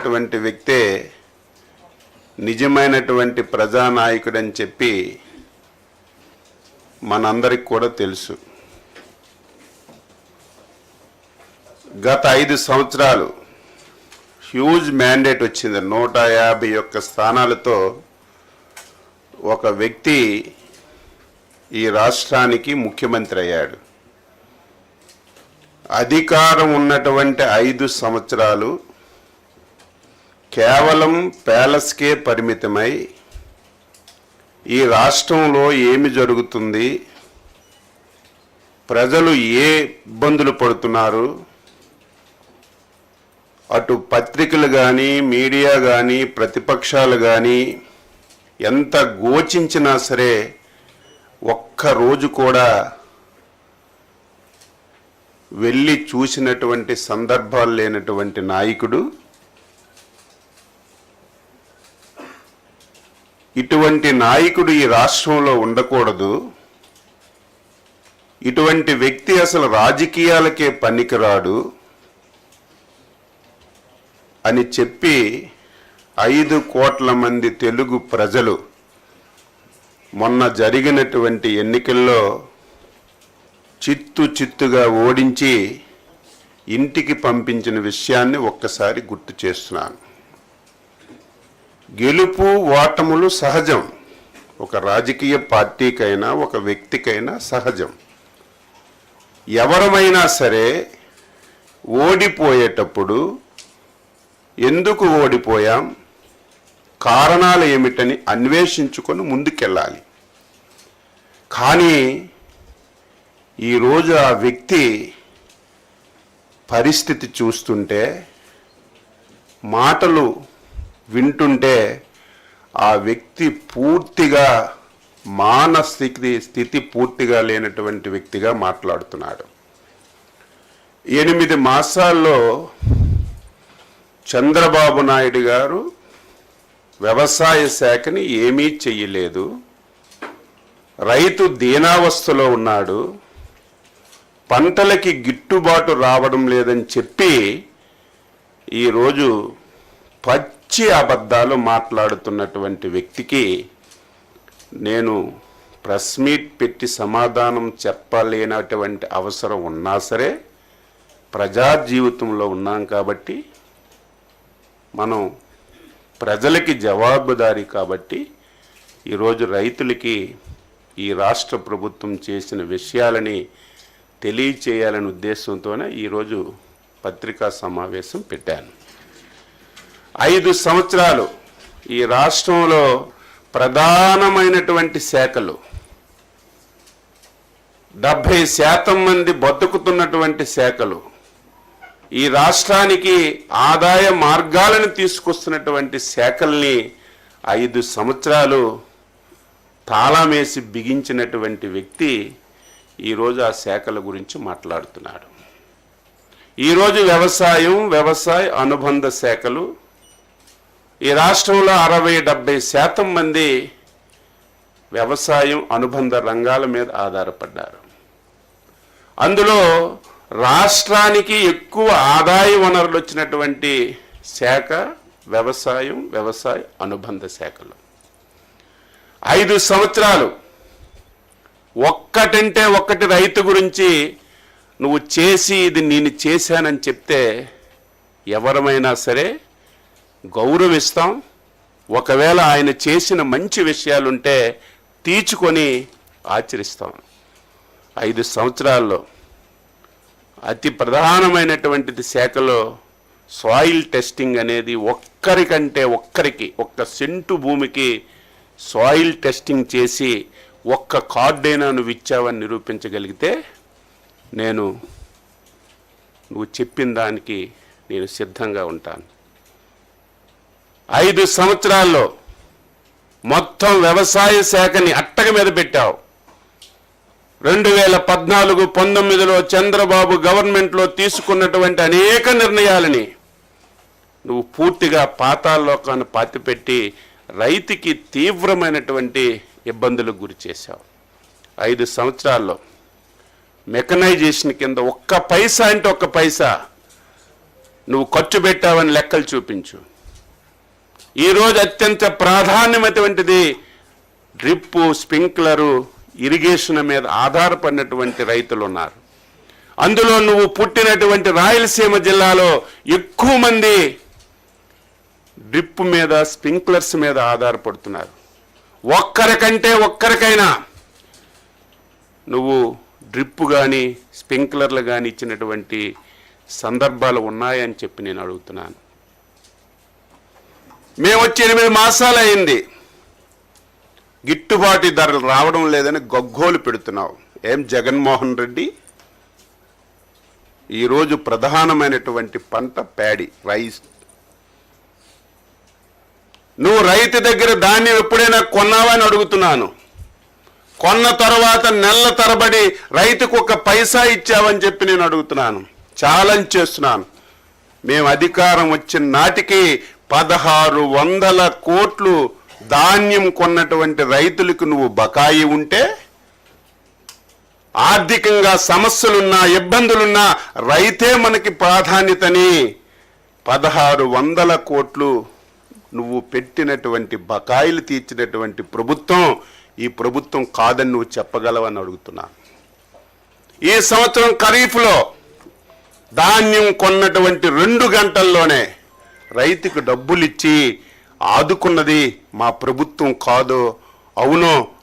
అటువంటి వ్యక్తే నిజమైనటువంటి ప్రజానాయకుడని చెప్పి మనందరికి కూడా తెలుసు. గత ఐదు సంవత్సరాలు హ్యూజ్ మ్యాండేట్ వచ్చింది. నూట యాభై ఒక్క స్థానాలతో ఒక వ్యక్తి ఈ రాష్ట్రానికి ముఖ్యమంత్రి అయ్యాడు. అధికారం ఉన్నటువంటి ఐదు సంవత్సరాలు కేవలం ప్యాలెస్కే పరిమితమై ఈ రాష్ట్రంలో ఏమి జరుగుతుంది? ప్రజలు ఏ ఇబ్బందులు పడుతున్నారు? అటు పత్రికలు కానీ మీడియా కానీ ప్రతిపక్షాలు కానీ ఎంత గోచించినా సరే ఒక్క రోజు కూడా వెళ్ళి చూసినటువంటి సందర్భాలు లేనటువంటి నాయకుడు ఇటువంటి నాయకుడు ఈ రాష్ట్రంలో ఉండకూడదు. ఇటువంటి వ్యక్తి అసలు రాజకీయాలకే పనికిరాడు అని చెప్పి ఐదు కోట్ల మంది తెలుగు ప్రజలు మొన్న జరిగినటువంటి ఎన్నికల్లో చిత్తు చిత్తుగా ఓడించి ఇంటికి పంపించిన విషయాన్ని ఒక్కసారి గుర్తు చేస్తున్నాను. గెలుపు ఓటములు సహజం. ఒక రాజకీయ పార్టీకైనా ఒక వ్యక్తికైనా సహజం. ఎవరమైనా సరే ఓడిపోయేటప్పుడు ఎందుకు ఓడిపోయాం? కారణాలు ఏమిటని అన్వేషించుకొని ముందుకెళ్ళాలి. కానీ ఈరోజు ఆ వ్యక్తి పరిస్థితి చూస్తుంటే మాటలు వింటుంటే ఆ వ్యక్తి పూర్తిగా మానస్థితి స్థితి పూర్తిగా లేనటువంటి వ్యక్తిగా మాట్లాడుతున్నాడు. ఎనిమిది మాసాల్లో చంద్రబాబు నాయుడు గారు వ్యవసాయ శాఖని ఏమీ చెయ్యలేదు. రైతు దీనావస్థలో ఉన్నాడు. పంటలకి గిట్టుబాటు రావడం లేదని చెప్పి ఈరోజు పచ్చి అబద్ధాలు మాట్లాడుతున్నటువంటి వ్యక్తికి నేను ప్రెస్ మీట్ పెట్టి సమాధానం చెప్పలేనటువంటి అవసరం ఉన్నా సరే ప్రజా జీవితంలో ఉన్నాం కాబట్టి మనం ప్రజలకి జవాబుదారీ కాబట్టి ఈరోజు రైతులకి ఈ రాష్ట్ర ప్రభుత్వం చేసిన విషయాలని తెలియచేయాలనే ఉద్దేశంతోనే ఈరోజు పత్రికా సమావేశం పెట్టాను. ఐదు సంవత్సరాలు ఈ రాష్ట్రంలో ప్రధానమైనటువంటి శాఖలు. డెబ్భై శాతం మంది బతుకుతున్నటువంటి శాఖలు. ఈ రాష్ట్రానికి ఆదాయ మార్గాలను తీసుకొస్తున్నటువంటి శాఖల్ని ఐదు సంవత్సరాలు తాళమేసి బిగించినటువంటి వ్యక్తి ఈరోజు ఆ శాఖల గురించి మాట్లాడుతున్నాడు. ఈరోజు వ్యవసాయం వ్యవసాయ అనుబంధ శాఖలు ఈ రాష్ట్రంలో అరవై డెబ్బై శాతం మంది వ్యవసాయం అనుబంధ రంగాల మీద ఆధారపడ్డారు. అందులో రాష్ట్రానికి ఎక్కువ ఆదాయ వనరులు వచ్చినటువంటి శాఖ వ్యవసాయం వ్యవసాయ అనుబంధ శాఖలు. ఐదు సంవత్సరాలు ఒక్కటంటే ఒక్కటి రైతు గురించి నువ్వు చేసి ఇది నేను చేశానని చెప్తే ఎవరమైనా సరే గౌరవిస్తాం. ఒకవేళ ఆయన చేసిన మంచి విషయాలుంటే తీర్చుకొని ఆచరిస్తాం. ఐదు సంవత్సరాల్లో అతి ప్రధానమైనటువంటిది శాఖలో సాయిల్ టెస్టింగ్ అనేది ఒక్కరికంటే ఒక్కరికి ఒక్క సెంటు భూమికి సాయిల్ టెస్టింగ్ చేసి ఒక్క కార్డైనా నువ్వు ఇచ్చావని నిరూపించగలిగితే నేను నువ్వు చెప్పిన దానికి నేను సిద్ధంగా ఉంటాను. ఐదు సంవత్సరాల్లో మొత్తం వ్యవసాయ శాఖని అట్టక మీద పెట్టావు. రెండు వేల పద్నాలుగు పంతొమ్మిదిలో చంద్రబాబు గవర్నమెంట్లో తీసుకున్నటువంటి అనేక నిర్ణయాలని నువ్వు పూర్తిగా పాతాల్లోకాన్ని పాతిపెట్టి రైతుకి తీవ్రమైనటువంటి ఇబ్బందులకు గురి చేశావు. ఐదు సంవత్సరాల్లో మెకనైజేషన్ కింద ఒక్క పైసా అంటే ఒక్క పైసా నువ్వు ఖర్చు పెట్టావని లెక్కలు చూపించు. ఈరోజు అత్యంత ప్రాధాన్యమైనటువంటిది డ్రిప్పు స్ప్రింక్లరు ఇరిగేషన్ మీద ఆధారపడినటువంటి రైతులు ఉన్నారు. అందులో నువ్వు పుట్టినటువంటి రాయలసీమ జిల్లాలో ఎక్కువ మంది డ్రిప్ మీద స్ప్రింక్లర్స్ మీద ఆధారపడుతున్నారు. ఒక్కరికంటే ఒక్కరికైనా నువ్వు డ్రిప్ కానీ స్ప్రింక్లర్లు కానీ ఇచ్చినటువంటి సందర్భాలు ఉన్నాయని చెప్పి నేను అడుగుతున్నాను. మేము వచ్చి ఎనిమిది మాసాలు అయింది గిట్టుబాటు ధరలు రావడం లేదని గగ్గోలు పెడుతున్నావు. ఏం జగన్మోహన్ రెడ్డి? ఈరోజు ప్రధానమైనటువంటి పంట ప్యాడి రైస్. నువ్వు రైతు దగ్గర ధాన్యం ఎప్పుడైనా కొన్నావా అని అడుగుతున్నాను. కొన్న తర్వాత నెల తరబడి రైతుకు ఒక పైసా ఇచ్చావని చెప్పి నేను అడుగుతున్నాను. ఛాలెంజ్ చేస్తున్నాను. మేము అధికారం వచ్చిన నాటికి పదహారు వందల కోట్లు ధాన్యం కొన్నటువంటి రైతులకు నువ్వు బకాయి ఉంటే ఆర్థికంగా సమస్యలున్నా ఇబ్బందులున్నా రైతే మనకి ప్రాధాన్యతని. పదహారు వందల కోట్లు నువ్వు పెట్టినటువంటి బకాయిలు తీర్చినటువంటి ప్రభుత్వం ఈ ప్రభుత్వం కాదని నువ్వు చెప్పగలవని అడుగుతున్నా. ఈ సంవత్సరం ఖరీఫ్లో ధాన్యం కొన్నటువంటి రెండు గంటల్లోనే రైతుకు డబ్బులిచ్చి ఆదుకున్నది మా ప్రభుత్వం కాదు. అవును